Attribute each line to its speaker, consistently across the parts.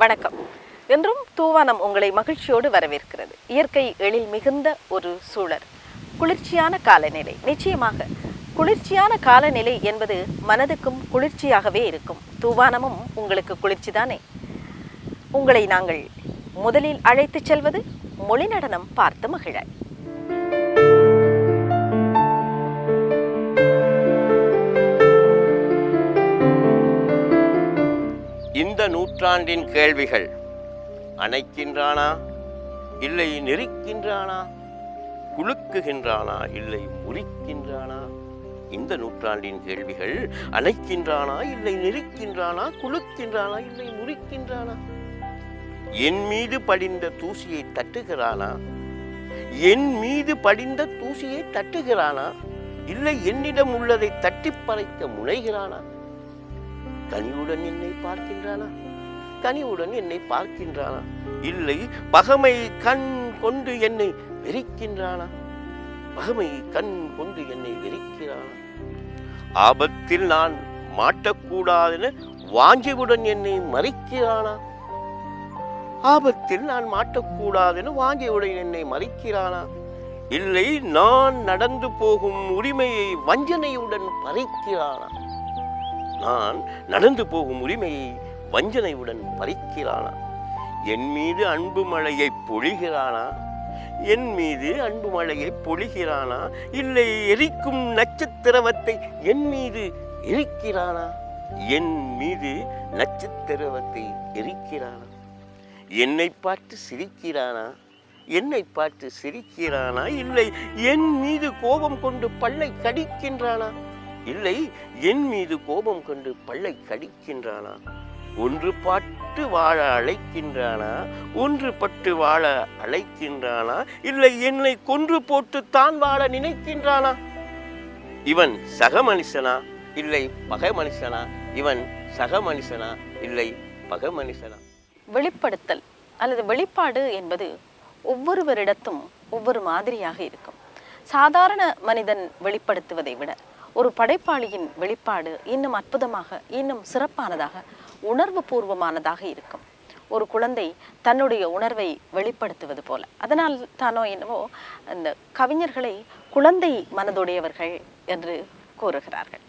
Speaker 1: வணக்கம். இன்றும் தூவானம் உங்களை மகிழ்ச்சியோடு வரவேற்கிறது. இயற்கை எழில் மிகுந்த ஒரு சூழல். குளிர்ச்சியான காலநிலை. நிச்சயமாக குளிர்ச்சியான காலநிலை என்பது மனதுக்கும் குளிர்ச்சியாகவே இருக்கும். தூவானமும் உங்களுக்கு குளிர்ச்சி தானே உங்களை நாங்கள் முதலில் அழைத்துச் செல்வது மொழி நடனம் பார்த்து மகிழ.
Speaker 2: இந்த நூற்றாண்டின் கேள்விகள் அணைக்கின்றானா இல்லை நெருக்கின்றானா குலுக்குகின்றானா இல்லை முறிக்கின்றானா? இந்த நூற்றாண்டின் கேள்விகள் அணைக்கின்றானா இல்லை நெருக்கின்றானா குலுக்கின்றானா இல்லை முறிக்கின்றானா? என் மீது படிந்த தூசியை தட்டுகிறானா? என் மீது படிந்த தூசியை தட்டுகிறானா? இல்லை என்னிடம் உள்ளதை தட்டிப் பறைக்க முனைகிறானா? கனிவுடன் என்னை பார்க்கின்றானா? கனிவுடன் என்னை பார்க்கின்றானா? இல்லை பகமை கண் கொண்டு என்னை வெறிக்கின்றானா? பகமை கண் கொண்டு என்னை வெறிக்கிறானா? ஆபத்தில் நான் மாட்டக்கூடாதென வாஞ்சிவுடன் என்னை மறிக்கிறானா? ஆபத்தில் நான் மாட்டக்கூடாதென வாஞ்சியுடன் என்னை மறிக்கிறானா? இல்லை நான் நடந்து போகும் உரிமையை வஞ்சனையுடன் பறிக்கிறானா? நான் நடந்து போகும் உரிமையை வஞ்சனையுடன் பறிக்கிறானா? என் மீது அன்பு மழையை பொழிகிறானா? என் மீது அன்பு மழையை பொழிகிறானா? இல்லை எரிக்கும் நட்சத்திரவத்தை என் மீது எரிக்கிறானா? என் மீது நட்சத்திரவத்தை எரிக்கிறானா? என்னை பார்த்து சிரிக்கிறானா? என்னை பார்த்து சிரிக்கிறானா? இல்லை என் மீது கோபம் கொண்டு பல்லை கடிக்கின்றானா? இல்லை என் மீது கோபம் கொண்டு பல்லை கடிக்கின்றானா? ஒன்று பட்டு வாழ அழைக்கின்றானா? ஒன்று பட்டு வாழ அழைக்கின்றானா? இல்லை என்னை கொன்று போட்டு தான் வாழ நினைக்கின்றானா? இவன் சக மனுஷனா? இல்லை பக மனுஷனா? இவன் சக மனுஷனா? இல்லை பக மனுஷனா?
Speaker 1: வெளிப்படுத்தல் அல்லது வெளிப்பாடு என்பது ஒவ்வொருவரிடத்தும் ஒவ்வொரு மாதிரியாக இருக்கும். சாதாரண மனிதன் வெளிப்படுத்துவதை விட ஒரு படைப்பாளியின் வெளிப்பாடு இன்னும் அற்புதமாக இன்னும் சிறப்பானதாக உணர்வு பூர்வமானதாக இருக்கும். ஒரு குழந்தை தன்னுடைய உணர்வை வெளிப்படுத்துவது போல. அதனால் தானோ என்னவோ அந்த கவிஞர்களை குழந்தை மனதுடையவர்கள் என்று கூறுகிறார்கள்.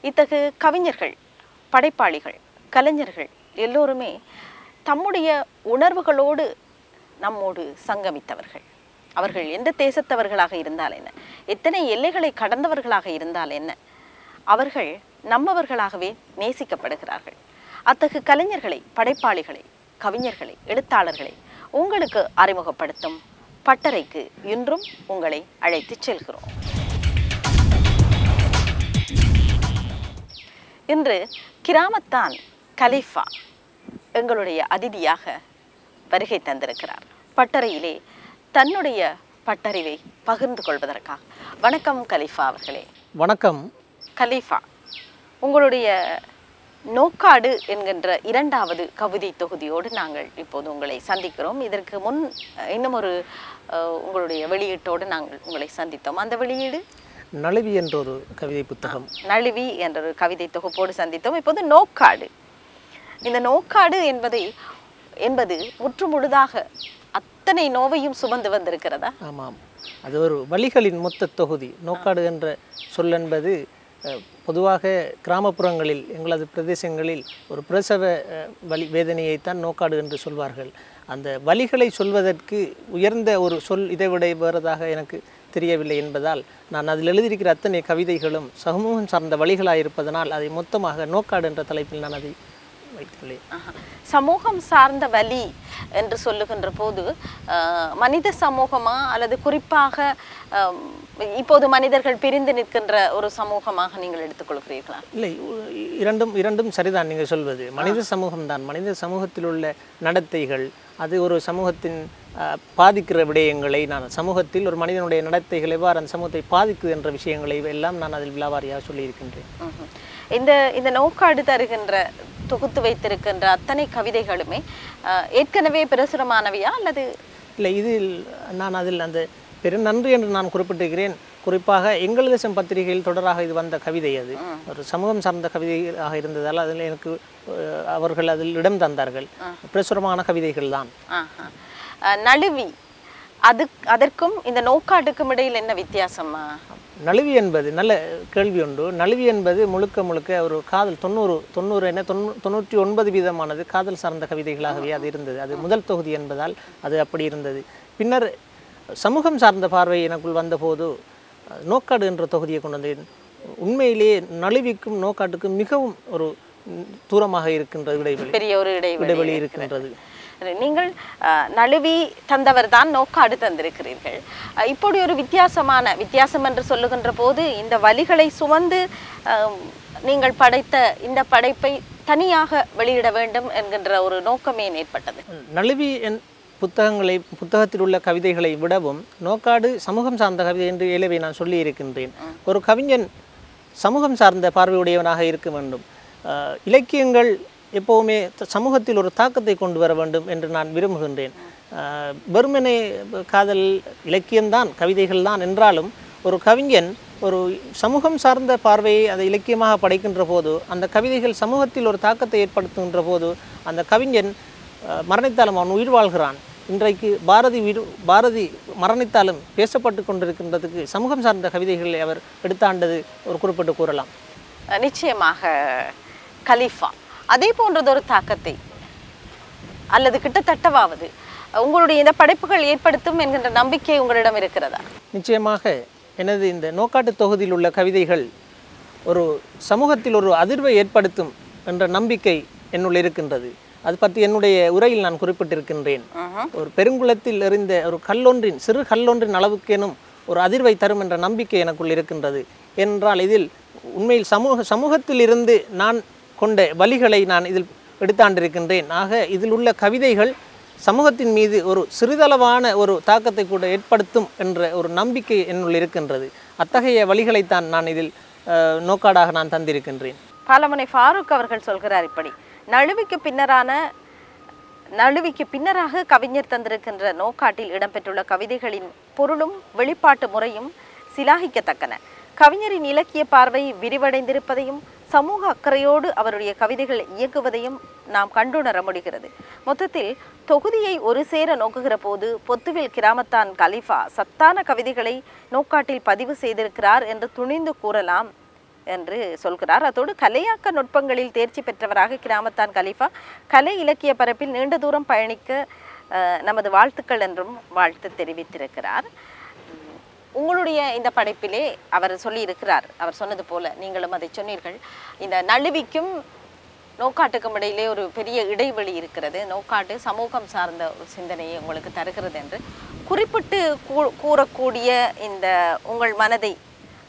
Speaker 1: இத்தகு கவிஞர்கள் படைப்பாளிகள் கலைஞர்கள் எல்லோருமே தம்முடைய உணர்வுகளோடு நம்மோடு சங்கமித்தவர்கள். அவர்கள் எந்த தேசத்தவர்களாக இருந்தால் என்ன? எத்தனை எல்லைகளை கடந்தவர்களாக இருந்தால் என்ன? அவர்கள் நம்மவர்களாகவே நேசிக்கப்படுகிறார்கள். அத்தகு கலைஞர்களை படைப்பாளிகளை கவிஞர்களை எழுத்தாளர்களை உங்களுக்கு அறிமுகப்படுத்தும் பட்டறைக்கு இன்றும் உங்களை அழைத்துச் செல்கிறோம். இன்று கிராமத்தான் கலீஃபா எங்களுடைய அதிதியாக வருகை தந்திருக்கிறார். பட்டறையிலே தன்னுடைய பட்டறிவை பகிர்ந்து கொள்வதற்காக. வணக்கம் கலீஃபா அவர்களே.
Speaker 3: வணக்கம்.
Speaker 1: கலீஃபா உங்களுடைய நோக்காடு என்கின்ற இரண்டாவது கவிதை தொகுதியோடு நாங்கள் இப்போது உங்களை சந்திக்கிறோம். இதற்கு முன் இன்னும் ஒரு உங்களுடைய வெளியீட்டோடு நாங்கள் உங்களை சந்தித்தோம். அந்த வெளியீடு?
Speaker 3: நழுவி என்ற ஒரு கவிதை புத்தகம்.
Speaker 1: நழுவி என்ற ஒரு கவிதை தொகுப்போடு சந்தித்தோம். இப்போது நோக்காடு. இந்த நோக்காடு என்பதை என்பது முற்றுமுழுதாக அத்தனை நோவையும் சுமந்து வந்திருக்கிறதா?
Speaker 3: ஆமாம். அது ஒரு வழிகளின் மொத்த தொகுதி. நோக்காடு என்ற சொல் என்பது பொதுவாக கிராமப்புறங்களில் எங்களது பிரதேசங்களில் ஒரு பிரசவ வலி வேதனையைத்தான் நோக்காடு என்று சொல்வார்கள். அந்த வழிகளை சொல்வதற்கு உயர்ந்த ஒரு சொல் இதை விட வேறதாக எனக்கு தெரியவில்லை என்பதால் நான் அதில் எழுதியிருக்கிற அத்தனை கவிதைகளும் சமூகம் சார்ந்த வழிகளாக இருப்பதனால் அதை மொத்தமாக நோக்காடு என்ற தலைப்பில் நான் அதை வைத்துள்ளேன்.
Speaker 1: சமூகம் சார்ந்த வலி என்று சொல்லுகின்ற போது மனித சமூகமா அல்லது குறிப்பாக இப்போது மனிதர்கள் பிரிந்து நிற்கின்ற ஒரு சமூகமாக நீங்கள் எடுத்துக்கொள்கிறீர்களா?
Speaker 3: இல்லை இரண்டும் இரண்டும் சரிதான் நீங்கள் சொல்வது. மனித சமூகம்தான். மனித சமூகத்தில் உள்ள நடத்தைகள் அது ஒரு சமூகத்தின் பாதிக்கிற விடயங்களை நான் சமூகத்தில் ஒரு மனிதனுடைய நடத்தைகள் எவ்வாறு அந்த சமூகத்தை பாதிக்குது என்ற விஷயங்களை எல்லாம் நான் அதில் விலாவாரியாக சொல்லியிருக்கின்றேன்.
Speaker 1: இந்த இந்த நோக்காடு தருகின்ற தொகுத்து வைத்திருக்கின்ற அத்தனை கவிதைகளுமே ஏற்கனவே பிரசுரமானவையா அல்லது?
Speaker 3: இல்லை இதில் நான் அதில் அந்த பெருநன்றி என்று நான் குறிப்பிட்டிருக்கிறேன். குறிப்பாக எங்கள் தேசம் பத்திரிகையில் தொடராக இது வந்த கவிதை அது. ஒரு சமூகம் சார்ந்த கவிதையாக இருந்ததால் அதில் எனக்கு அவர்கள் அதில் இடம் தந்தார்கள். பிரசுரமான கவிதைகள் தான்.
Speaker 1: நழுவி அது அதற்கும் இந்த நோக்காட்டுக்கும் இடையில் என்ன வித்தியாசமா
Speaker 3: நழுவி என்பது நல்ல கேள்வி உண்டு. நழுவி என்பது முழுக்க முழுக்க ஒரு காதல் தொண்ணூறு தொண்ணூறு என்ன தொண்ணூ தொண்ணூற்றி ஒன்பது வீதமானது காதல் சார்ந்த கவிதைகளாகவே அது இருந்தது. அது முதல் தொகுதி என்பதால் அது அப்படி இருந்தது. பின்னர் சமூகம் சார்ந்த பார்வை எனக்குள் வந்தபோது நோக்காடு என்ற தொகுதியை கொண்டு வந்தேன். உண்மையிலேயே நழுவிக்கும் நோக்காட்டுக்கும் மிகவும் ஒரு தூரமாக இருக்கின்றது இடைவெளி
Speaker 1: பெரிய ஒரு இடைவெளி
Speaker 3: இருக்கின்றது.
Speaker 1: நீங்கள் நழுவி தந்தவர் தான் நோக்காடு தந்திருக்கிறீர்கள் இப்படி ஒரு வித்தியாசமான வித்தியாசம் என்று சொல்லுகின்ற போது இந்த வலிகளை சுமந்து நீங்கள் படைத்த இந்த படைப்பை தனியாக வெளியிட வேண்டும் என்கின்ற ஒரு நோக்கமே ஏற்பட்டது?
Speaker 3: நழுவி என் புத்தகங்களை புத்தகத்தில் உள்ள கவிதைகளை விடவும் நோக்காடு சமூகம் சார்ந்த கவிதை என்று ஏலவே நான் சொல்லி இருக்கின்றேன் ஒரு கவிஞன் சமூகம் சார்ந்த பார்வையுடையவனாக இருக்க வேண்டும். இலக்கியங்கள் எப்போவுமே சமூகத்தில் ஒரு தாக்கத்தை கொண்டு வர வேண்டும் என்று நான் விரும்புகின்றேன். வெறுமனை வெறுமனே காதல் இலக்கியம்தான் கவிதைகள் தான் என்றாலும் ஒரு கவிஞன் ஒரு சமூகம் சார்ந்த பார்வையை அதை இலக்கியமாக படைக்கின்ற போது அந்த கவிதைகள் சமூகத்தில் ஒரு தாக்கத்தை ஏற்படுத்துகின்ற போது அந்த கவிஞன் மரணித்தாலும் அவன் உயிர் வாழ்கிறான். இன்றைக்கு பாரதி உயிர் பாரதி மரணித்தாலும் பேசப்பட்டு கொண்டிருக்கின்றதுக்கு சமூகம் சார்ந்த கவிதைகளை அவர் எடுத்தாண்டது ஒரு குறிப்பிட்டு கூறலாம்.
Speaker 1: நிச்சயமாக கலீஃபா. அதே போன்றதொரு தாக்கத்தை. அல்லது கிட்டத்தட்டவாவது. உங்களுடைய இந்த படைப்புகள் ஏற்படுத்தும் என்கின்ற நம்பிக்கை உங்களிடம் இருக்கிறதா?
Speaker 3: நிச்சயமாக எனது இந்த நோக்காட்டு தொகுதியில் உள்ள கவிதைகள் ஒரு சமூகத்தில் ஒரு அதிர்வை ஏற்படுத்தும் என்ற நம்பிக்கை என்னுள் இருக்கின்றது. அது பற்றி என்னுடைய உரையில் நான் குறிப்பிட்டிருக்கின்றேன். ஒரு பெருங்குளத்தில் எறிந்த ஒரு கல்லொன்றின் சிறு கல்லொன்றின் அளவுக்கேனும் ஒரு அதிர்வை தரும் என்ற நம்பிக்கை எனக்குள் இருக்கின்றது. என்றால் இதில் உண்மையில் சமூக சமூகத்தில் இருந்து நான் கொண்ட வழிகளை நான் இதில் எடுத்தாண்டிருக்கின்றேன். ஆக இதில் உள்ள கவிதைகள் சமூகத்தின் மீது ஒரு சிறிதளவான ஒரு தாக்கத்தை கூட ஏற்படுத்தும் என்ற ஒரு நம்பிக்கை என்னுள் இருக்கின்றது. அத்தகைய வழிகளைத்தான் நான் இதில் நோக்காடாக நான் தந்திருக்கின்றேன்.
Speaker 1: பாலமுனை ஃபாரூக் அவர்கள் சொல்கிறார் இப்படி நழுவிக்கு பின்னரான நழுவிக்கு பின்னராக கவிஞர் தந்திருக்கின்ற நோக்காட்டில் இடம்பெற்றுள்ள கவிதைகளின் பொருளும் வெளிப்பாட்டு முறையும் சிலாகிக்கத்தக்கன. கவிஞரின் இலக்கிய பார்வை விரிவடைந்திருப்பதையும் சமூக அக்கறையோடு அவருடைய கவிதைகள் இயக்குவதையும் நாம் கண்டுணர முடிகிறது. மொத்தத்தில் தொகுதியை ஒரு சேர நோக்குகிற போது பொத்துவில் கிராமத்தான் கலிஃபா சத்தான கவிதைகளை நோக்காட்டில் பதிவு செய்திருக்கிறார் என்று துணிந்து கூறலாம் என்று சொல்கிறார். அதோடு கலையாக்க நுட்பங்களில் தேர்ச்சி பெற்றவராக கிராமத்தான் கலிஃபா கலை இலக்கிய பரப்பில் நீண்ட தூரம் பயணிக்க அஹ், நமது வாழ்த்துக்கள் என்றும் வாழ்த்து தெரிவித்திருக்கிறார். உங்களுடைய இந்த படைப்பிலே அவர் சொல்லியிருக்கிறார். அவர் சொன்னது போல நீங்களும் அதை சொன்னீர்கள். இந்த நழுவிக்கும் நோக்காட்டுக்கும் இடையிலே ஒரு பெரிய இடைவெளி இருக்கிறது. நோக்காட்டு சமூகம் சார்ந்த ஒரு சிந்தனையை உங்களுக்கு தருகிறது என்று குறிப்பிட்டு கூ- கூறக்கூடிய இந்த உங்கள் மனதை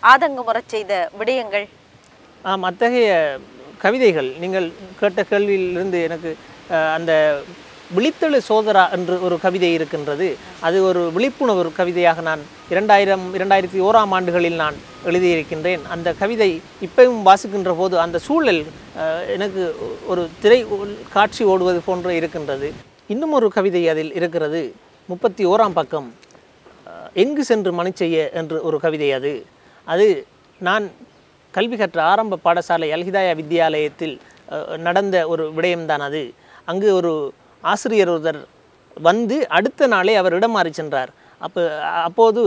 Speaker 1: ஆதங்கமுறை செய்த விடயங்கள்.
Speaker 3: ஆம் அத்தகைய கவிதைகள் நீங்கள் கேட்ட கேள்வியிலிருந்து எனக்கு அந்த விழித்தெழு சோதரா என்று ஒரு கவிதை இருக்கின்றது. அது ஒரு விழிப்புணர்வு கவிதையாக நான் இரண்டாயிரம் இரண்டாயிரத்தி ஓராம் ஆண்டுகளில் நான் எழுதியிருக்கின்றேன். அந்த கவிதை இப்பவும் வாசிக்கின்ற போது அந்த சூழல் எனக்கு ஒரு திரை காட்சி ஓடுவது போன்று இருக்கின்றது. இன்னும் ஒரு கவிதை அதில் இருக்கிறது. முப்பத்தி ஓராம் பக்கம் எங்கு சென்று மணி செய்ய என்று ஒரு கவிதை அது. அது நான் கல்வி கற்ற ஆரம்ப பாடசாலை அல்ஹிதாயா வித்யாலயத்தில் நடந்த ஒரு விடயம்தான் அது. அங்கு ஒரு ஆசிரியர் ஒருவர் வந்து அடுத்த நாளே அவர் இடம் மாறி சென்றார். அப்போ அப்போது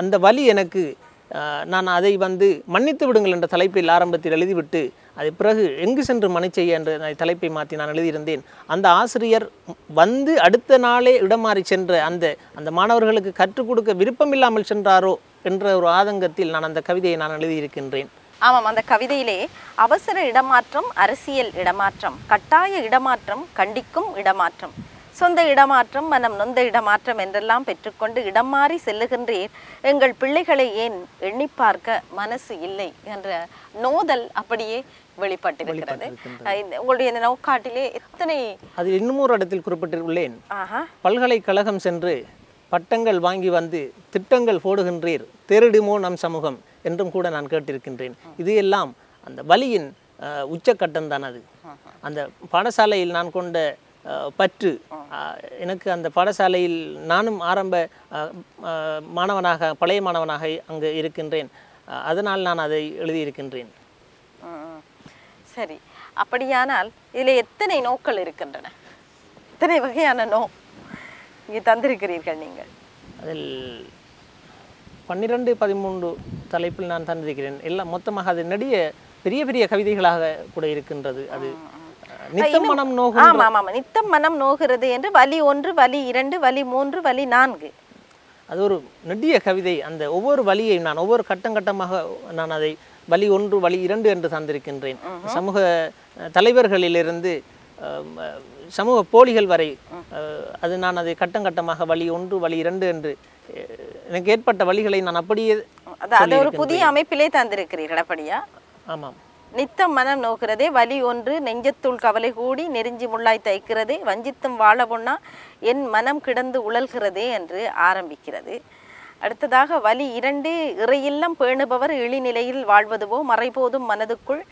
Speaker 3: அந்த வழி எனக்கு நான் அதை வந்து மன்னித்து விடுங்கள் என்ற தலைப்பில் ஆரம்பத்தில் எழுதிவிட்டு அது பிறகு எங்கு சென்று மணி செய்ய என்ற தலைப்பை மாற்றி நான் எழுதியிருந்தேன். அந்த ஆசிரியர் வந்து அடுத்த நாளே இடம் மாறி சென்ற அந்த அந்த மாணவர்களுக்கு கற்றுக் கொடுக்க விருப்பமில்லாமல் சென்றாரோ என்ற ஒரு ஆதங்கத்தில் நான் அந்த கவிதையை நான் எழுதியிருக்கின்றேன்.
Speaker 1: ஆமாம் அந்த கவிதையிலே அவசர இடமாற்றம் அரசியல் இடமாற்றம் கட்டாய இடமாற்றம் கண்டிக்கும் இடமாற்றம். சொந்த இடமாற்றம் மனம் நொந்த இடமாற்றம் என்றெல்லாம் பெற்றுக்கொண்டு இடம் மாறி செல்லுகின்றீர் எங்கள் பிள்ளைகளை ஏன் எண்ணி பார்க்க மனசு இல்லை என்ற நோதல் அப்படியே வெளிப்பட்டிருக்கிறது. உங்களுடைய இந்த நோக்காட்டிலே எத்தனை
Speaker 3: அதில் இன்னும் ஒரு இடத்தில் குறிப்பிட்டுள்ளேன்
Speaker 1: ஆஹா.
Speaker 3: பல்கலைக்கழகம் சென்று பட்டங்கள் வாங்கி வந்து திட்டங்கள் போடுகின்றீர். தேரிடுமோ நம் சமூகம். என்றும் கூட நான் கேட்டிருக்கின்றேன். இது எல்லாம் அந்த வலியின் அஹ், உச்சக்கட்டம் தான் அது. அந்த பாடசாலையில் நான் கொண்ட பற்று எனக்கு அந்த பாடசாலையில் நானும் ஆரம்ப மாணவனாக பழைய மாணவனாக அங்கு இருக்கின்றேன். அதனால் நான் அதை எழுதியிருக்கின்றேன்.
Speaker 1: சரி. அப்படியானால் இதில் எத்தனை நோக்கள் இருக்கின்றன? எத்தனை வகையான நோ இங்கே தந்திருக்கிறீர்கள் நீங்கள்?
Speaker 3: அதில் பன்னிரண்டு பதிமூன்று தலைப்பில் நான் தந்திருக்கிறேன். எல்லாம் மொத்தமாக அது நெடிய பெரிய பெரிய கவிதைகளாக கூட இருக்கின்றது. அது நித்தம் மனம் நோகும்
Speaker 1: ஆமாம் ஆமாம். நித்தம் மனம் நோகிறது என்று வலி ஒன்று வலி இரண்டு வலி மூன்று வலி நான்கு.
Speaker 3: அது ஒரு நெடிய கவிதை. அந்த ஒவ்வொரு வழியையும் நான் ஒவ்வொரு கட்டம் கட்டமாக நான் அதை வழி ஒன்று வழி இரண்டு என்று தந்திருக்கின்றேன். சமூக தலைவர்களிலிருந்து சமூக போலிகள் வரை அது நான் அதை கட்டம் கட்டமாக வழி ஒன்று வழி இரண்டு என்று எனக்கு ஏற்பட்ட வழிகளை நான் அப்படியே
Speaker 1: அது ஒரு புதிய அமைப்பிலே தந்திருக்கிறீர்கள் அப்படியா
Speaker 3: ஆமாம்.
Speaker 1: நித்தம் மனம் நோகிறதே வலி ஒன்று நெஞ்சத்துள் கவலை கூடி நெருஞ்சி முள்ளாய் தைக்கிறதே வஞ்சித்தும் வாழ பொன்னா என் மனம் கிடந்து உழல்கிறதே என்று ஆரம்பிக்கிறது. அடுத்ததாக வலி இரண்டு இறையில்லம் பேணுபவர் இழிநிலையில் வாழ்வதுவோ மறைபோதும் மனதுக்குள்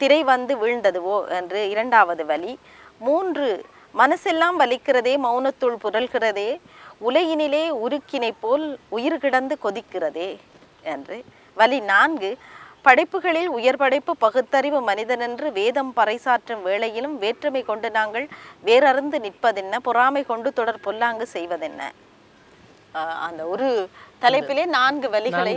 Speaker 1: திரை வந்து வீழ்ந்ததுவோ என்று இரண்டாவது வலி. மூன்று மனசெல்லாம் வலிக்கிறதே மௌனத்துள் புரள்கிறதே உலகினிலே உருக்கினை போல் உயிர் கிடந்து கொதிக்கிறதே என்று. வலி நான்கு படைப்புகளில் உயர் படைப்பு பகுத்தறிவு மனிதனென்று வேதம் பறைசாற்றும் வேளையிலும் வேற்றுமை கொண்டு நாங்கள் வேறறுந்து நிற்பதென்ன பொறாமை கொண்டு தொடர் பொல்லாங்கு செய்வதென்ன? ஆஹ் அந்த ஒரு தலைப்பிலே நான்கு வழிகளை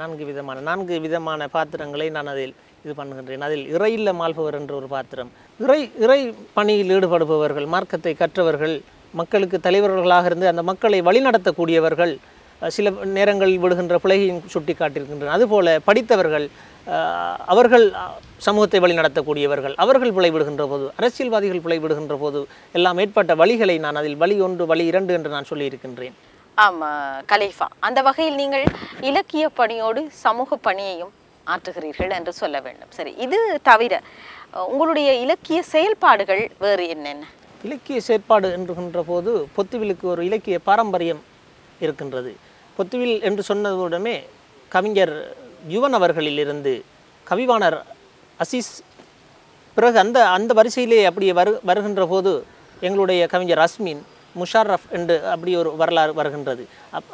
Speaker 3: நான்கு விதமான நான்கு விதமான பாத்திரங்களை நான் அதில் இது பண்ணுகின்றேன். அதில் இறையில் மாள்பவர் என்ற ஒரு பாத்திரம். இறை இறை பணியில் ஈடுபடுபவர்கள் மார்க்கத்தை கற்றவர்கள் மக்களுக்கு தலைவர்களாக இருந்து அந்த மக்களை வழிநடத்தக்கூடியவர்கள் சில நேரங்களில் விடுகின்ற பிழையையும் சுட்டி காட்டியிருக்கின்றன அதுபோல படித்தவர்கள் அவர்கள் சமூகத்தை வழிநடத்தக்கூடியவர்கள் அவர்கள் பிழை விடுகின்ற போது அரசியல்வாதிகள் பிழை விடுகின்ற போது எல்லாம் ஏற்பட்ட வழிகளை நான் அதில் வழி ஒன்று வழி இரண்டு என்று நான் சொல்லியிருக்கின்றேன்.
Speaker 1: ஆமாம் கலீஃபா. அந்த வகையில் நீங்கள் இலக்கிய பணியோடு சமூக பணியையும் ஆற்றுகிறீர்கள் என்று சொல்ல வேண்டும். சரி இது தவிர உங்களுடைய இலக்கிய செயல்பாடுகள் வேறு என்னென்ன?
Speaker 3: இலக்கிய செயற்பாடு என்கின்ற போது பொத்துவிலுக்கு ஒரு இலக்கிய பாரம்பரியம் இருக்கின்றது. பொத்துவில் என்று சொன்னதுடனே கவிஞர் யுவன் அவர்களிலிருந்து கவிவாணர் அசீஸ் பிறகு அந்த அந்த வரிசையிலே அப்படி வரு வருகின்ற போது எங்களுடைய கவிஞர் அஸ்மின் முஷாரஃப் என்று அப்படி ஒரு வரலாறு வருகின்றது. அப்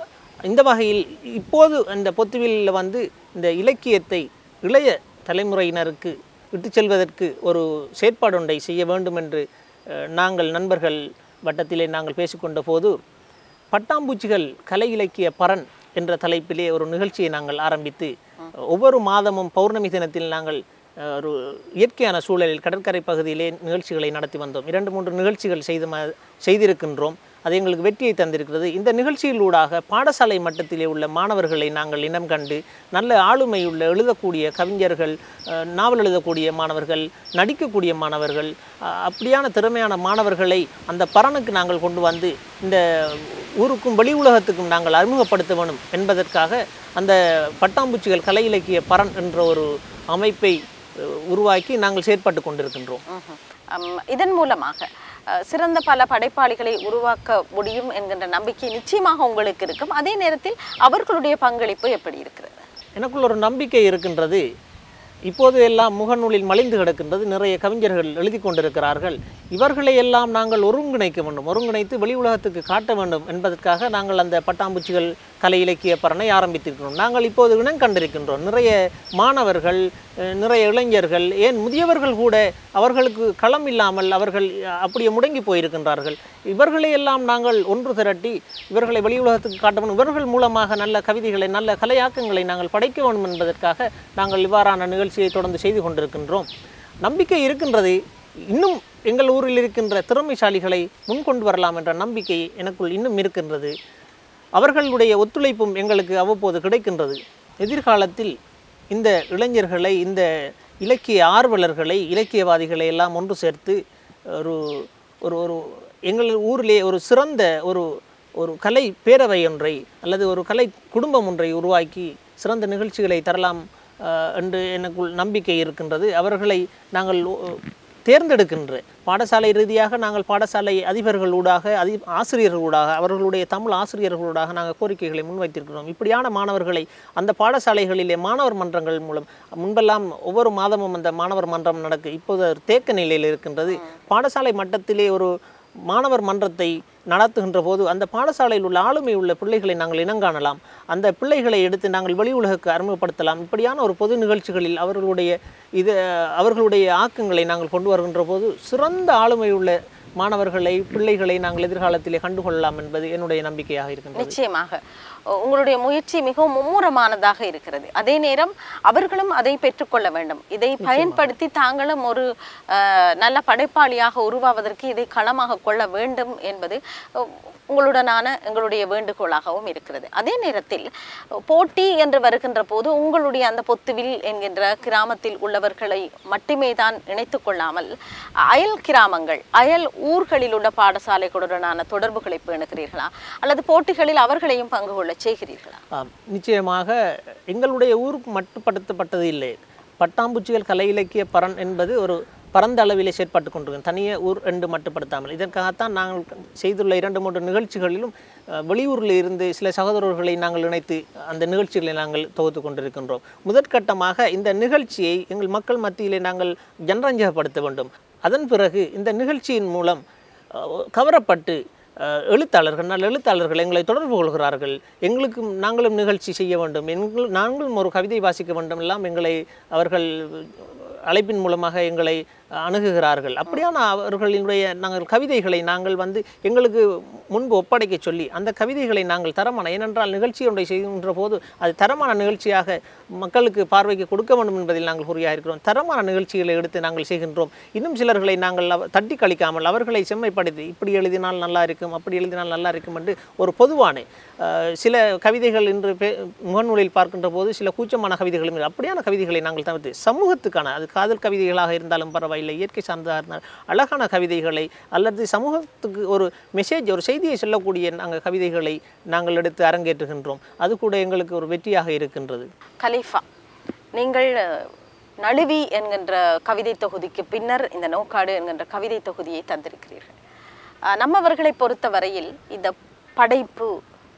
Speaker 3: இந்த வகையில் இப்போது அந்த பொத்துவிலில் வந்து இந்த இலக்கியத்தை இளைய தலைமுறையினருக்கு விட்டு செல்வதற்கு ஒரு செயற்பாடு ஒன்றை செய்ய வேண்டும் என்று நாங்கள் நண்பர்கள் வட்டத்திலே நாங்கள் பேசிக்கொண்ட போது பட்டாம்பூச்சிகள் கலை இலக்கிய பரன் என்ற தலைப்பிலே ஒரு நிகழ்ச்சியை நாங்கள் ஆரம்பித்து ஒவ்வொரு மாதமும் பௌர்ணமி தினத்தில் நாங்கள் ஒரு இயற்கையான சூழலில் கடற்கரை பகுதியிலே நிகழ்ச்சிகளை நடத்தி வந்தோம். இரண்டு மூன்று நிகழ்ச்சிகள் செய்து செய்திருக்கின்றோம். அது எங்களுக்கு வெற்றியை தந்திருக்கிறது. இந்த நிகழ்ச்சியிலூடாக பாடசாலை மட்டத்திலே உள்ள மாணவர்களை நாங்கள் இனம் கண்டு நல்ல ஆளுமையுள்ள எழுதக்கூடிய கவிஞர்கள் நாவல் எழுதக்கூடிய மாணவர்கள் நடிக்கக்கூடிய மாணவர்கள் அப்படியான திறமையான மாணவர்களை அந்த பரனுக்கு நாங்கள் கொண்டு வந்து இந்த ஊருக்கும் வெளி உலகத்துக்கும் நாங்கள் அறிமுகப்படுத்த வேணும் என்பதற்காக அந்த பட்டாம்பூச்சிகள் கலை இலக்கிய பரன் என்ற ஒரு அமைப்பை உருவாக்கி நாங்கள் செயற்பட்டு கொண்டிருக்கின்றோம்.
Speaker 1: இதன் மூலமாக சிறந்த பல படைப்பாளிகளை உருவாக்க முடியும் என்கின்ற நம்பிக்கை நிச்சயமாக உங்களுக்கு இருக்கும். அதே நேரத்தில் அவர்களுடைய பங்களிப்பு எப்படி இருக்கிறது?
Speaker 3: எனக்குள்ள ஒரு நம்பிக்கை இருக்கின்றது. இப்போது எல்லாம் முகநூலில் மலிந்து கிடக்கின்றது. நிறைய கவிஞர்கள் எழுதி கொண்டிருக்கிறார்கள். இவர்களை எல்லாம் நாங்கள் ஒருங்கிணைக்க வேண்டும். ஒருங்கிணைத்து வெளி உலகத்துக்கு காட்ட வேண்டும் என்பதற்காக நாங்கள் அந்த பட்டாம்பூச்சிகள் கலை இலக்கிய பரனை ஆரம்பித்திருக்கிறோம். நாங்கள் இப்போது இனம் கண்டிருக்கின்றோம். நிறைய மாணவர்கள் நிறைய இளைஞர்கள் ஏன் முதியவர்கள் கூட அவர்களுக்கு களம் இல்லாமல் அவர்கள் அப்படியே முடங்கி போயிருக்கின்றார்கள். இவர்களை எல்லாம் நாங்கள் ஒன்று திரட்டி இவர்களை வெளி உலகத்துக்கு காட்டணும் இவர்கள் மூலமாக நல்ல கவிதைகளை நல்ல கலையாக்கங்களை நாங்கள் படைக்க வேண்டும் என்பதற்காக நாங்கள் இவ்வாறான நிகழ்ச்சியை தொடர்ந்து செய்து கொண்டிருக்கின்றோம். நம்பிக்கை இருக்கின்றது. இன்னும் எங்கள் ஊரில் இருக்கின்ற திறமைசாலிகளை முன்கொண்டு வரலாம் என்ற நம்பிக்கை எனக்குள் இன்னும் இருக்கின்றது. அவர்களுடைய ஒத்துழைப்பும் எங்களுக்கு அவ்வப்போது கிடைக்கின்றது. எதிர்காலத்தில் இந்த இளைஞர்களை இந்த இலக்கிய ஆர்வலர்களை இலக்கியவாதிகளை எல்லாம் ஒன்று சேர்த்து ஒரு ஒரு ஒரு எங்கள் ஊரிலே ஒரு சிறந்த ஒரு ஒரு கலை பேரவை ஒன்றை அல்லது ஒரு கலை குடும்பம் ஒன்றை உருவாக்கி சிறந்த நிகழ்ச்சிகளை தரலாம் என்று எனக்குள் நம்பிக்கை இருக்கின்றது. அவர்களை நாங்கள் தேர்ந்தெடுக்கின்ற பாடசாலை ரீதியாக நாங்கள் பாடசாலை அதிபர்களூடாக அதி ஆசிரியர்களூடாக அவர்களுடைய தமிழ் ஆசிரியர்களூடாக நாங்கள் கோரிக்கைகளை முன்வைத்திருக்கிறோம். இப்படியான மாணவர்களை அந்த பாடசாலைகளிலே மாணவர் மன்றங்கள் மூலம் முன்பெல்லாம் ஒவ்வொரு மாதமும் அந்த மாணவர் மன்றம் நடக்கு இப்போது தேக்க நிலையில் இருக்கின்றது. பாடசாலை மட்டத்திலே ஒரு மாணவர் மன்றத்தை நடத்துகின்ற போது அந்த பாடசாலையில் உள்ள ஆளுமை உள்ள பிள்ளைகளை நாங்கள் இனங்காணலாம். அந்த பிள்ளைகளை எடுத்து நாங்கள் வெளி உலகுக்கு அறிமுகப்படுத்தலாம். இப்படியான ஒரு பொது நிகழ்ச்சிகளில் அவர்களுடைய இது அவர்களுடைய ஆக்கங்களை நாங்கள் கொண்டு வருகின்ற போது சிறந்த ஆளுமை உள்ள மாணவர்களை பிள்ளைகளை நாங்கள் எதிர்காலத்திலே கண்டுகொள்ளலாம் என்பது என்னுடைய நம்பிக்கையாக இருக்கின்றது.
Speaker 1: நிச்சயமாக. உங்களுடைய முயற்சி மிகவும் மும்முரமானதாக இருக்கிறது. அதே நேரம் அவர்களும் அதை பெற்றுக்கொள்ள வேண்டும். இதை பயன்படுத்தி தாங்களும் ஒரு நல்ல படைப்பாளியாக உருவாவதற்கு இதை களமாக கொள்ள வேண்டும் என்பது உங்களுடனான எங்களுடைய வேண்டுகோளாகவும் இருக்கிறது. அதே நேரத்தில் போட்டி என்று வருகின்ற போது உங்களுடைய அந்த பொத்துவில் என்கின்ற கிராமத்தில் உள்ளவர்களை மட்டுமே தான் இணைத்து கொள்ளாமல் அயல் கிராமங்கள் அயல் ஊர்களில் உள்ள பாடசாலைகளுடனான தொடர்புகளை பேணுகிறீர்களா? அல்லது போட்டிகளில் அவர்களையும் பங்கு கொள்ளச் செய்கிறீர்களா?
Speaker 3: நிச்சயமாக எங்களுடைய ஊருக்கு மட்டுப்படுத்தப்பட்டது இல்லை. பட்டாம்பூச்சிகள் கலை இலக்கிய பரன் என்பது ஒரு பரந்த அளவிலே செயற்பட்டு கொண்டிருக்கிறோம் தனியே ஊர் என்று மட்டுப்படுத்தாமல். இதற்காகத்தான் நாங்கள் செய்துள்ள இரண்டு மூன்று நிகழ்ச்சிகளிலும் வெளியூரில் இருந்து சில சகோதரர்களை நாங்கள் இணைத்து அந்த நிகழ்ச்சிகளை நாங்கள் தொகுத்து கொண்டிருக்கின்றோம். முதற்கட்டமாக இந்த நிகழ்ச்சியை எங்கள் மக்கள் மத்தியிலே நாங்கள் ஜனரஞ்சகப்படுத்த வேண்டும். அதன் பிறகு இந்த நிகழ்ச்சியின் மூலம் கவரப்பட்டு எழுத்தாளர்கள் நல்ல எழுத்தாளர்கள் எங்களை தொடர்பு கொள்கிறார்கள். எங்களுக்கும் நாங்களும் நிகழ்ச்சி செய்ய வேண்டும். எங்கள் நாங்களும் ஒரு கவிதை வாசிக்க வேண்டும். எல்லாம் எங்களை அவர்கள் அழைப்பின் மூலமாக எங்களை அணுகுகிறார்கள். அப்படியான அவர்களினுடைய நாங்கள் கவிதைகளை நாங்கள் வந்து எங்களுக்கு முன்பு ஒப்படைக்க சொல்லி அந்த கவிதைகளை நாங்கள் தரமான ஏனென்றால் நிகழ்ச்சி ஒன்றை செய்கின்ற போது அது தரமான நிகழ்ச்சியாக மக்களுக்கு பார்வைக்கு கொடுக்க வேண்டும் என்பதில் நாங்கள் குறியாக இருக்கிறோம் தரமான நிகழ்ச்சிகளை எடுத்து நாங்கள் செய்கின்றோம். இன்னும் சிலர்களை நாங்கள் தட்டி கழிக்காமல் அவர்களை செம்மைப்படுத்தி இப்படி எழுதினால் நல்லா இருக்கும் அப்படி எழுதினால் நல்லா இருக்கும் என்று ஒரு பொதுவான சில கவிதைகள் இன்று பே- முகநூலில் பார்க்கின்ற போது சில கூச்சமான கவிதைகளும் அப்படியான கவிதைகளை நாங்கள் தவிர்த்து சமூகத்துக்கான அது காதல் கவிதைகளாக இருந்தாலும் பரவாயில்லை இயற்கை சார்ந்ததாக இருந்தால் அழகான கவிதைகளை அல்லது சமூகத்துக்கு ஒரு மெசேஜ் ஒரு செய்தியை சொல்லக்கூடிய நாங்கள் கவிதைகளை நாங்கள் எடுத்து அரங்கேற்றுகின்றோம். அது கூட எங்களுக்கு ஒரு வெற்றியாக இருக்கின்றது.
Speaker 1: கலீஃபா நீங்கள் நழுவி என்கின்ற கவிதை தொகுதிக்கு பின்னர் இந்த நோக்காடு என்கின்ற கவிதை தொகுதியை தந்திருக்கிறீர்கள். நம்மவர்களை பொறுத்த வரையில் இந்த படைப்பு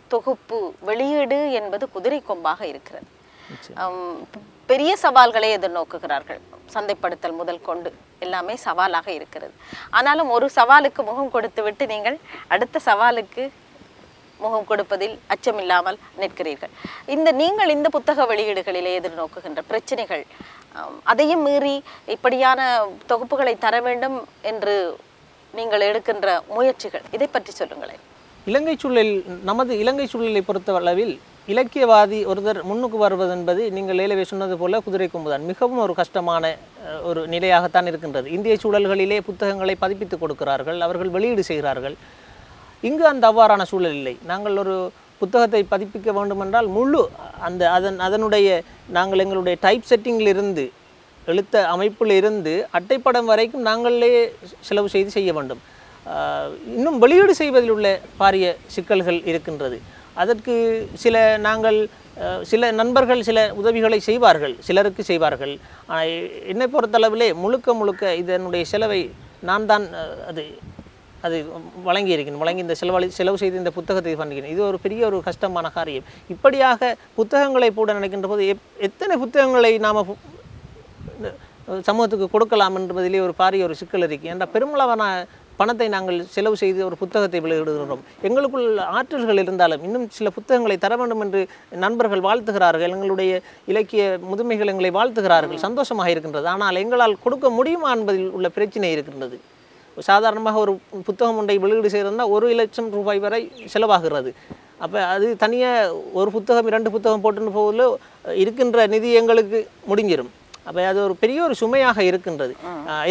Speaker 1: தொகுப்பு வெளியீடு என்பது குதிரை கொம்பாக இருக்கிறது. பெரிய சவால்களை எதிர்நோக்குகிறார்கள். சந்தைப்படுத்தல் முதல் கொண்டு. எல்லாமே சவாலாக இருக்கிறது. ஆனாலும் ஒரு சவாலுக்கு முகம் கொடுத்து விட்டு நீங்கள் அடுத்த சவாலுக்கு முகம் கொடுப்பதில் அச்சமில்லாமல் நிற்கிறீர்கள். இந்த நீங்கள் இந்த புத்தக வெளியீடுகளிலே எதிர்நோக்குகின்ற பிரச்சனைகள் அதையும் மீறி இப்படியான தொகுப்புகளை தர வேண்டும் என்று நீங்கள் எடுக்கின்ற முயற்சிகள் இதை பற்றி சொல்லுங்களேன்.
Speaker 3: இலங்கை சூழல் நமது இலங்கை சூழலை பொறுத்தளவில் இலக்கியவாதி ஒருத்தர் முன்னுக்கு வருவது என்பது நீங்கள் ஏலவே சொன்னது போல குதிரை கும்புதான். மிகவும் ஒரு கஷ்டமான ஒரு நிலையாகத்தான் இருக்கின்றது. இந்திய சூழல்களிலே புத்தகங்களை பதிப்பித்து கொடுக்கிறார்கள் அவர்கள் வெளியீடு செய்கிறார்கள். இங்கு அந்த அவ்வாறான சூழல் இல்லை. நாங்கள் ஒரு புத்தகத்தை பதிப்பிக்க வேண்டுமென்றால் முழு அந்த அதன் அதனுடைய நாங்கள் எங்களுடைய டைப் செட்டிங்கிலிருந்து எழுத்த அமைப்பில் இருந்து அட்டைப்படம் வரைக்கும் நாங்களே செலவு செய்து செய்ய வேண்டும். இன்னும் வெளியீடு செய்வதில் உள்ள பாரிய சிக்கல்கள் இருக்கின்றது. அதற்கு சில நாங்கள் சில நண்பர்கள் சில உதவிகளை செய்வார்கள் சிலருக்கு செய்வார்கள். ஆனால் என்னை பொறுத்தளவிலே முழுக்க முழுக்க இதனுடைய செலவை நான் தான் அது அது வழங்கி இருக்கிறேன் வழங்கி இந்த செலவழி செலவு செய்து இந்த புத்தகத்தை பண்ணுகிறேன் இது ஒரு பெரிய ஒரு கஷ்டமான காரியம். இப்படியாக புத்தகங்களை போட நினைக்கின்ற போது எப் எத்தனை புத்தகங்களை நாம் சமூகத்துக்கு கொடுக்கலாம் என்பதிலே ஒரு பாரிய ஒரு சிக்கல் இருக்குது என்ற பெருமளவான பணத்தை நாங்கள் செலவு செய்து ஒரு புத்தகத்தை வெளியிடுகிறோம். எங்களுக்குள் ஆற்றல்கள் இருந்தாலும் இன்னும் சில புத்தகங்களை தர வேண்டும் என்று நண்பர்கள் வாழ்த்துகிறார்கள். எங்களுடைய இலக்கிய முதுமைகள் எங்களை வாழ்த்துகிறார்கள். சந்தோஷமாக இருக்கின்றது. ஆனால் எங்களால் கொடுக்க முடியுமா என்பதில் உள்ள பிரச்சனை இருக்கின்றது. சாதாரணமாக ஒரு புத்தகம் ஒன்றை வெளியீடு செய்கிறதுனா ஒரு லட்சம் ரூபாய் வரை செலவாகிறது. அப்போ அது தனியாக ஒரு புத்தகம் இரண்டு புத்தகம் போட்டுன்னு போகல இருக்கின்ற நிதி எங்களுக்கு முடிஞ்சிடும் அப்போ அது ஒரு பெரிய ஒரு சுமையாக இருக்கின்றது.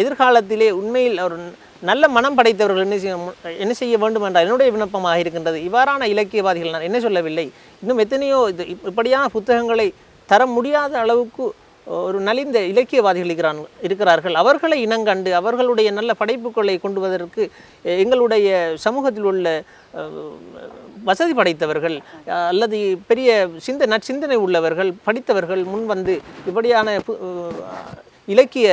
Speaker 3: எதிர்காலத்திலே உண்மையில் ஒரு நல்ல மனம் படைத்தவர்கள் என்ன செய்ய என்ன செய்ய வேண்டும் என்றால் என்னுடைய விண்ணப்பமாக இருக்கின்றது. இவ்வாறான இலக்கியவாதிகள் நான் என்ன சொல்லவில்லை. இன்னும் எத்தனையோ இது இப்படியான புத்தகங்களை தர முடியாத அளவுக்கு ஒரு நலிந்த இலக்கியவாதிகள் இருக்கிறான் இருக்கிறார்கள். அவர்களை இனங்கண்டு அவர்களுடைய நல்ல படைப்புகளை கொண்டுவதற்கு எங்களுடைய சமூகத்தில் உள்ள வசதி படைத்தவர்கள் அல்லது பெரிய சிந்த நற்சிந்தனை உள்ளவர்கள் படித்தவர்கள் முன் வந்து இப்படியான பு- இலக்கிய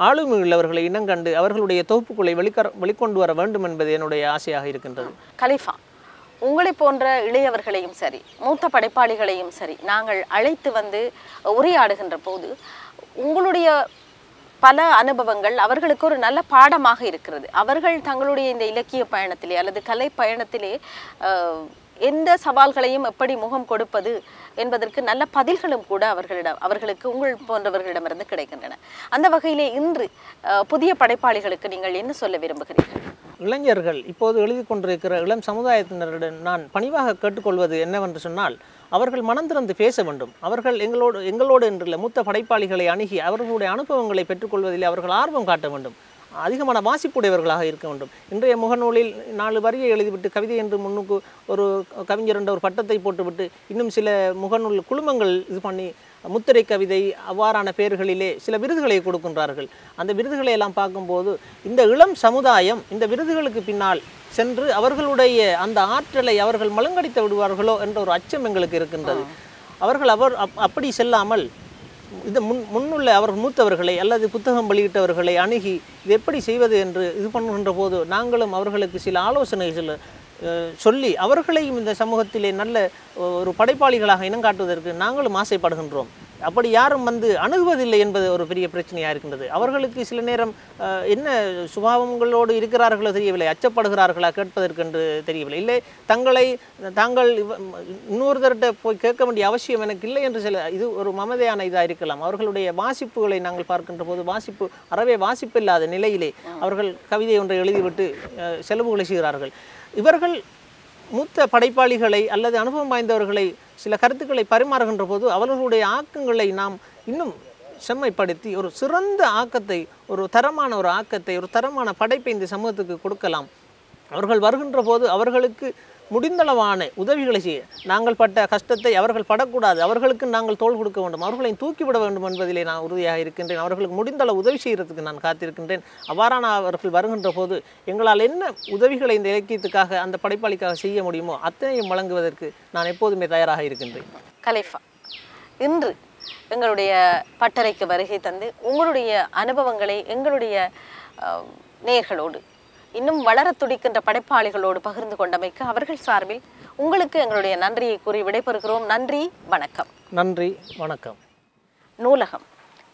Speaker 3: ஆளுமை உள்ளவர்களை இனங்கண்டு அவர்களுடைய தொகுப்புகளை வெளிக்கர வெளிக்கொண்டு வர வேண்டும் என்பது என்னுடைய ஆசையாக இருக்கின்றது.
Speaker 1: கலிஃபா உங்களை போன்ற இளையவர்களையும் சரி மூத்த படைப்பாளிகளையும் சரி நாங்கள் அழைத்து வந்து உரையாடுகின்ற போது உங்களுடைய பல அனுபவங்கள் அவர்களுக்கு ஒரு நல்ல பாடமாக இருக்கிறது. அவர்கள் தங்களுடைய இந்த இலக்கிய பயணத்திலே அல்லது கலை பயணத்திலே அஹ், எந்த சவால்களையும் எப்படி முகம் கொடுப்பது என்பதற்கு நல்ல பதில்களும் கூட அவர்களிடம் அவர்களுக்கு உங்கள் போன்றவர்களிடமிருந்து கிடைக்கின்றன. அந்த வகையிலே இன்று புதிய படைப்பாளிகளுக்கு நீங்கள் என்ன சொல்ல விரும்புகிறீர்கள்?
Speaker 3: இளைஞர்கள் இப்போது எழுதி கொண்டிருக்கிற இளம் சமுதாயத்தினருடன் நான் பணிவாக கேட்டுக்கொள்வது என்னவென்று சொன்னால் அவர்கள் மனம் திறந்து பேச வேண்டும். அவர்கள் எங்களோடு எங்களோடு என்றுள்ள மூத்த படைப்பாளிகளை அணுகி அவர்களுடைய அனுபவங்களை பெற்றுக்கொள்வதில் அவர்கள் ஆர்வம் காட்ட வேண்டும். அதிகமான வாசிப்புடையவர்களாக இருக்க வேண்டும். இன்றைய முகநூலில் நாலு வரியை எழுதிவிட்டு கவிதை என்று முன்னுக்கு ஒரு கவிஞர் என்ற ஒரு பட்டத்தை போட்டுவிட்டு இன்னும் சில முகநூல் குழுமங்கள் இது பண்ணி முத்திரை கவிதை அவ்வாறான பெயர்களிலே சில விருதுகளை கொடுக்கின்றார்கள். அந்த விருதுகளை எல்லாம் பார்க்கும்போது இந்த இளம் சமுதாயம் இந்த விருதுகளுக்கு பின்னால் சென்று அவர்களுடைய அந்த ஆற்றலை அவர்கள் மலங்கடித்து விடுவார்களோ என்ற ஒரு அச்சம் எங்களுக்கு இருக்கின்றது. அவர்கள் அவர் அப்- அப்படி செல்லாமல் இது முன் முன்னுள்ள அவர்கள் மூத்தவர்களை அல்லது புத்தகம் வெளியிட்டவர்களை அணுகி இது எப்படி செய்வது என்று இது பண்ணுகின்ற போது நாங்களும் அவர்களுக்கு சில ஆலோசனை சொல்லி அவர்களையும் இந்த சமூகத்திலே நல்ல ஒரு படைப்பாளிகளாக இனம் காட்டுவதற்கு நாங்களும் ஆசைப்படுகின்றோம். அப்படி யாரும் வந்து அணுகுவதில்லை என்பது ஒரு பெரிய பிரச்சனையாக இருக்கின்றது. அவர்களுக்கு சில நேரம் என்ன சுபாவங்களோடு இருக்கிறார்களோ தெரியவில்லை அச்சப்படுகிறார்களா கேட்பதற்கு என்று தெரியவில்லை. இல்லை தங்களை தாங்கள் இன்னொருத்தர்கிட்ட போய் கேட்க வேண்டிய அவசியம் எனக்கு இல்லை என்று சில இது ஒரு மமதையான இதாக இருக்கலாம். அவர்களுடைய வாசிப்புகளை நாங்கள் பார்க்கின்ற போது வாசிப்பு அறவே வாசிப்பில்லாத நிலையிலே அவர்கள் கவிதை ஒன்றை எழுதிவிட்டு செலவுகளை செய்கிறார்கள். இவர்கள் மூத்த படைப்பாளிகளை அல்லது அனுபவம் வாய்ந்தவர்களை சில கருத்துக்களை பரிமாறுகின்ற போது அவர்களுடைய ஆக்கங்களை நாம் இன்னும் செம்மைப்படுத்தி ஒரு சிறந்த ஆக்கத்தை ஒரு தரமான ஒரு ஆக்கத்தை ஒரு தரமான படைப்பை இந்த சமூகத்துக்கு கொடுக்கலாம். அவர்கள் வருகின்ற போது அவர்களுக்கு முடிந்தளவான உதவிகளை செய்ய. நாங்கள் பட்ட கஷ்டத்தை அவர்கள் படக்கூடாது. அவர்களுக்கு நாங்கள் தோள் கொடுக்க வேண்டும். அவர்களை தூக்கிவிட வேண்டும் என்பதிலே நான் உறுதியாக இருக்கின்றேன். அவர்களுக்கு முடிந்தளவு உதவி செய்கிறதுக்கு நான் காத்திருக்கின்றேன். அவ்வாறான அவர்கள் வருகின்ற போது எங்களால் என்ன உதவிகளை இந்த இலக்கியத்துக்காக அந்த படைப்பாளிக்காக செய்ய முடியுமோ அத்தனையும் வழங்குவதற்கு நான் எப்போதுமே தயாராக இருக்கின்றேன்.
Speaker 1: கலைஃபா இன்று எங்களுடைய பட்டறைக்கு வருகை தந்து உங்களுடைய அனுபவங்களை எங்களுடைய நேர்களோடு இன்னும் வளர துடிக்கின்ற படைப்பாளிகளோடு பகிர்ந்து கொண்டமைக்கு அவர்கள் சார்பில் உங்களுக்கு எங்களுடைய நன்றியை கூறி விடைபெறுகிறோம். நன்றி வணக்கம்.
Speaker 3: நன்றி வணக்கம்.
Speaker 1: நூலகம்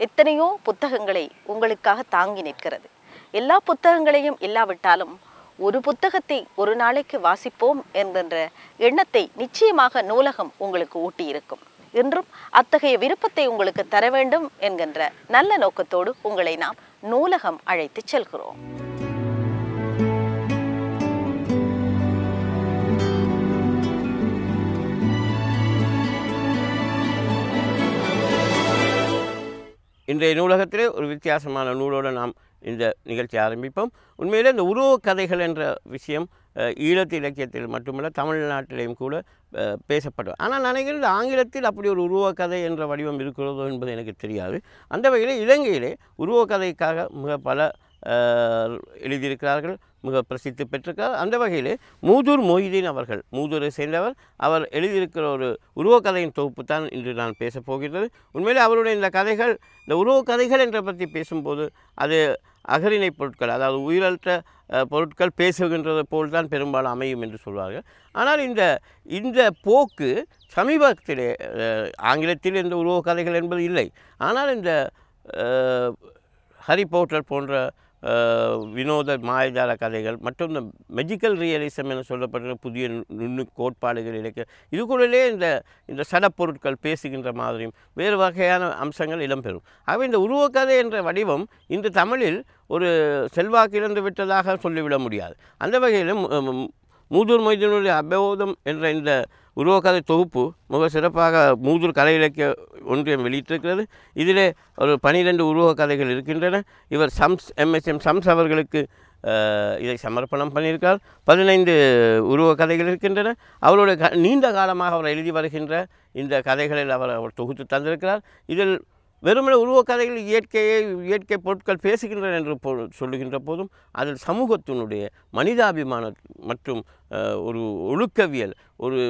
Speaker 1: எத்தனையோ புத்தகங்களை உங்களுக்காக தாங்கி நிற்கிறது. எல்லா புத்தகங்களையும் இல்லாவிட்டாலும் ஒரு புத்தகத்தை ஒரு நாளைக்கு வாசிப்போம் என்கின்ற எண்ணத்தை நிச்சயமாக நூலகம் உங்களுக்கு ஊட்டியிருக்கும். இன்றும் அத்தகைய விருப்பத்தை உங்களுக்கு தர வேண்டும் என்கின்ற நல்ல நோக்கத்தோடு உங்களை நாம் நூலகம் அழைத்துச் செல்கிறோம்.
Speaker 2: இன்றைய நூலகத்திலே ஒரு வித்தியாசமான நூலோடு நாம் இந்த நிகழ்ச்சி ஆரம்பிப்போம். உண்மையில் இந்த உருவக்கதைகள் என்ற விஷயம் ஈழத்து இலக்கியத்தில் மட்டுமல்ல தமிழ்நாட்டிலேயும் கூட பேசப்படும். ஆனால் நினைக்கிறது ஆங்கிலத்தில் அப்படி ஒரு உருவக்கதை என்ற வடிவம் இருக்கிறதோ என்பது எனக்கு தெரியாது. அந்த வகையில் இலங்கையிலே உருவக்கதைக்காக மிக பல எழுதியிருக்கிறார்கள். மிக பிரசித்தி பெற்றிருக்கார் அந்த வகையில் மூதூர் மொய்தீன் அவர்கள் மூதூரை சேர்ந்தவர் அவர் எழுதியிருக்கிற ஒரு உருவக்கதையின் தொகுப்பு தான் இன்று நான் பேசப் போகிறது உண்மையிலே அவருடைய இந்த கதைகள் இந்த உருவக்கதைகள் என்ற பற்றி பேசும்போது அது அகரிணை பொருட்கள் அதாவது உயிரற்ற பொருட்கள் பேசுகின்றது போல் தான் பெரும்பாலும் அமையும் என்று சொல்வார்கள். ஆனால் இந்த இந்த போக்கு சமீபத்திலே ஆங்கிலத்தில் இந்த உருவக்கதைகள் என்பது இல்லை. ஆனால் இந்த ஹரி போட்டர் போன்ற வினோத மாயஜால கதைகள் மற்றும் இந்த மெஜிக்கல் ரியலிசம் என சொல்லப்படுற புதிய நுண்ணு கோட்பாடுகள் இலக்கிய இதுக்குள்ளே இந்த இந்த சடப்பொருட்கள் பேசுகின்ற மாதிரியும் வேறு வகையான அம்சங்கள் இடம்பெறும். ஆகவே இந்த உருவக்கதை என்ற வடிவம் இன்று தமிழில் ஒரு செல்வாக்கிழந்து விட்டதாக சொல்லிவிட முடியாது. அந்த வகையில் மூதூர் மொய்தீனுடைய அபோதம் என்ற இந்த உருவக்கதை தொகுப்பு மிக சிறப்பாக மூதூர் கலை இலக்கிய ஒன்றியம் வெளியிட்டிருக்கிறது. இதிலே ஒரு பனிரெண்டு உருவக்கதைகள் இருக்கின்றன. இவர் சம்ஸ் எம்எஸ்எம் சம்ஸ் அவர்களுக்கு இதை சமர்ப்பணம் பண்ணியிருக்கார். பதினைந்து உருவக்கதைகள் இருக்கின்றன. அவருடைய க நீண்ட காலமாக அவர் எழுதி வருகின்ற இந்த கதைகளில் அவர் அவர் தொகுத்து தந்திருக்கிறார். இதில் வெறுமனே உருவக்கதைகள் இயற்கையை இயற்கை பொருட்கள் பேசுகின்றன என்று பொ சொல்லுகின்ற போதும் அதில் சமூகத்தினுடைய மனிதாபிமானம் மற்றும் ஒரு ஒழுக்கவியல் ஒரு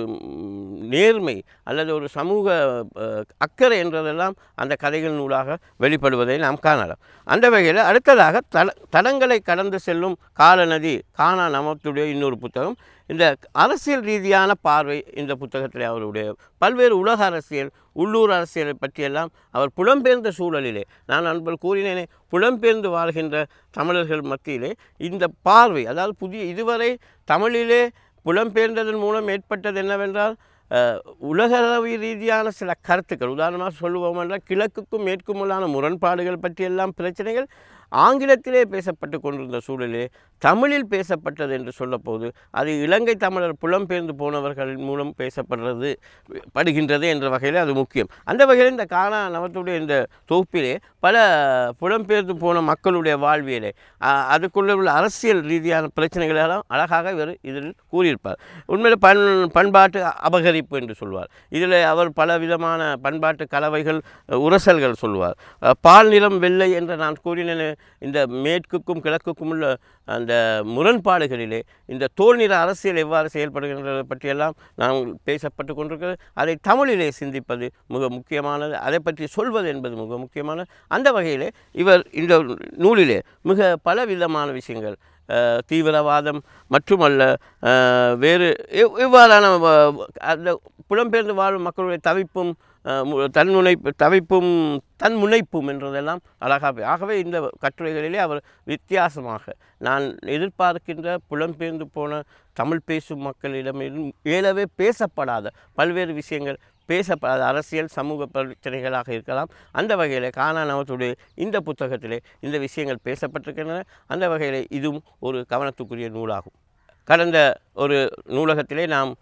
Speaker 2: நேர்மை அல்லது ஒரு சமூக அக்கறை என்றதெல்லாம் அந்த கதைகள் நூலாக வெளிப்படுவதை நாம் காணலாம். அந்த வகையில் அடுத்ததாக தட தடங்களை கடந்து செல்லும் காலநதி காணா நமத்துடைய இன்னொரு புத்தகம். இந்த அரசியல் ரீதியான பார்வை இந்த புத்தகத்தில் அவருடைய பல்வேறு உலக அரசியல் உள்ளூர் அரசியலை பற்றியெல்லாம் அவர் புலம்பெயர்ந்த சூழலிலே நான் நண்பர் கூறினேனே புலம்பெயர்ந்து வாழ்கின்ற தமிழர்கள் மத்தியிலே இந்த பார்வை அதாவது புதிய இதுவரை தமிழிலே புலம்பெயர்ந்ததன் மூலம் ஏற்பட்டது என்னவென்றால் உலகளவு ரீதியான சில கருத்துக்கள். உதாரணமாக சொல்லுவோம் என்றால் கிழக்குக்கும் மேற்குமுள்ளான முரண்பாடுகள் பற்றியெல்லாம் பிரச்சனைகள் ஆங்கிலத்திலே பேசப்பட்டு கொண்டிருந்த சூழலே தமிழில் பேசப்பட்டது என்று சொல்லப்போது அது இலங்கை தமிழர் புலம்பெயர்ந்து போனவர்கள் மூலம் பேசப்படுறது படுகின்றது என்ற வகையில் அது முக்கியம். அந்த வகையில் இந்த காணா நவத்துடைய இந்த தொகுப்பிலே பல புலம்பெயர்ந்து போன மக்களுடைய வாழ்வியலை அதுக்குள்ளே உள்ள அரசியல் ரீதியான பிரச்சனைகளெல்லாம் அழகாக இவர் இதில் கூறியிருப்பார். உண்மையில் பண் பண்பாட்டு அபகரிப்பு என்று சொல்வார். இதில் அவர் பல விதமான பண்பாட்டு கலவைகள் உரசல்கள் சொல்வார். பால் நிறம் வெள்ளை என்று நான் கூறினேன் இந்த மேற்குக்கும் கிழக்குக்கும் உள்ள அந்த முரண்பாடுகளிலே இந்த தோல் நிற அரசியல் எவ்வாறு செயல்படுகின்றது பற்றியெல்லாம் நாம் பேசப்பட்டு கொண்டிருக்கிறது. அதை தமிழிலே சிந்திப்பது மிக முக்கியமானது. அதை பற்றி சொல்வது என்பது மிக முக்கியமானது. அந்த வகையிலே இவர் இந்த நூலிலே மிக பல விதமான விஷயங்கள் தீவிரவாதம் மட்டுமல்ல வேறு இவ்வாறான அந்த புலம்பெயர்ந்து வாழும் மக்களுடைய தவிப்பும் அஹ், மு- தன்முனைப்பு தவிப்பும் தன்முனைப்பும் என்றதெல்லாம் அழகாக ஆகவே இந்த கட்டுரைகளிலே அவர் வித்தியாசமாக நான் எதிர்பார்க்கின்ற புலம்பெயர்ந்து போன தமிழ் பேசும் மக்களிடம் ஏலவே பேசப்படாத பல்வேறு விஷயங்கள் பேசப்படாத அரசியல் சமூக பிரச்சனைகளாக இருக்கலாம். அந்த வகையில் காணா இந்த புத்தகத்திலே இந்த விஷயங்கள் பேசப்பட்டிருக்கின்றன. அந்த வகையில் இதுவும் ஒரு கவனத்துக்குரிய நூலாகும். கடந்த ஒரு நூலகத்திலே நாம்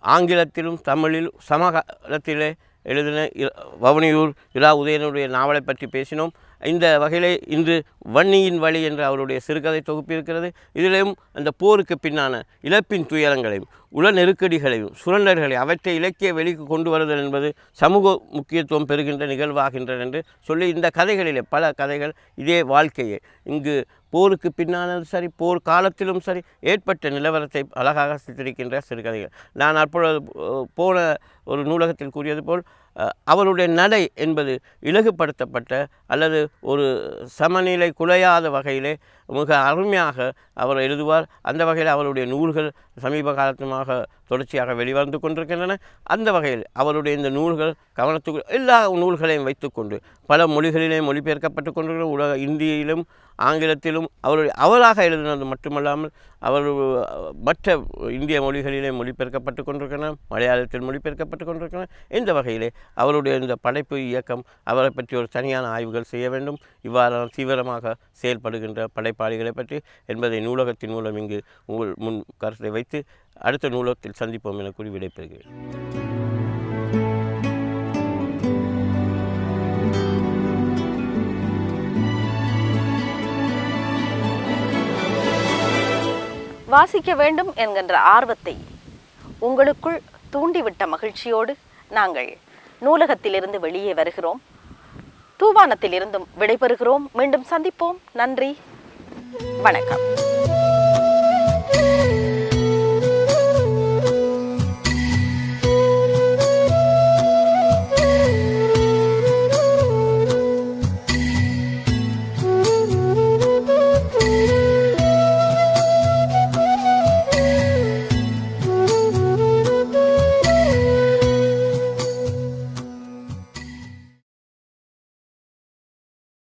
Speaker 2: ஆங்கிலத்திலும் தமிழில் சமகாலத்திலே எழுதின இ- வவுனியூர் இரா உதயனுடைய நாவலை பற்றி பேசினோம். இந்த வகையிலே இன்று வன்னியின் வழி என்ற அவருடைய சிறுகதை தொகுப்பு இருக்கிறது. அந்த போருக்கு பின்னான இழப்பின் துயரங்களையும் உள நெருக்கடிகளையும் சுரண்டர்களையும் அவற்றை இலக்கிய வெளிக்கு கொண்டு வருதல் என்பது சமூக முக்கியத்துவம் பெறுகின்ற நிகழ்வாகின்றன என்று சொல்லி இந்த கதைகளிலே பல கதைகள் இதே வாழ்க்கையே. இங்கு போருக்கு பின்னானது சரி போர் காலத்திலும் சரி ஏற்பட்ட நிலவரத்தை அழகாக சித்தரிக்கின்ற சிறுகதைகள். நான் அப்பொழுது போன ஒரு நூலகத்தில் கூறியது போல் அவருடைய நடை என்பது இலகுபடுத்தப்பட்ட அல்லது ஒரு சமநிலை குலையாத வகையிலே மிக அருமையாக அவர் எழுதுவார். அந்த வகையில் அவருடைய நூல்கள் சமீப காலத்துமாக தொடர்ச்சியாக வெளிவந்து கொண்டிருக்கின்றன. அந்த வகையில் அவருடைய இந்த நூல்கள் கவனத்துக்கு எல்லா நூல்களையும் வைத்துக்கொண்டு பல மொழிகளிலே மொழிபெயர்க்கப்பட்டு கொண்டிருக்கிற உலக இந்தியிலும் ஆங்கிலத்திலும் அவருடைய அவராக எழுதினது மட்டுமல்லாமல் அவர் மற்ற இந்திய மொழிகளிலே மொழிபெயர்க்கப்பட்டு கொண்டிருக்கிறன மலையாளத்தில் மொழிபெயர்க்கப்பட்டு கொண்டிருக்கிறன இந்த வகையிலே அவருடைய இந்த படைப்பு இயக்கம் அவரை பற்றி ஒரு தனியான ஆய்வுகள் செய்ய வேண்டும். இவ்வாறான தீவிரமாக செயல்படுகின்ற படைப்பாளிகளை பற்றி என்பதை நூலகத்தின் மூலம் இங்கு உங்கள் முன் கருத்தை வைத்து அடுத்த நூலகத்தில் சந்திப்போம் என கூறி விடைபெறுகிறேன்.
Speaker 1: வாசிக்க வேண்டும் என்கின்ற ஆர்வத்தை உங்களுக்குள் தூண்டிவிட்ட மகிழ்ச்சியோடு நாங்கள் நூலகத்திலிருந்து வெளியே வருகிறோம். தூவானத்திலிருந்தும் விடைபெறுகிறோம். மீண்டும் சந்திப்போம். நன்றி. வணக்கம்.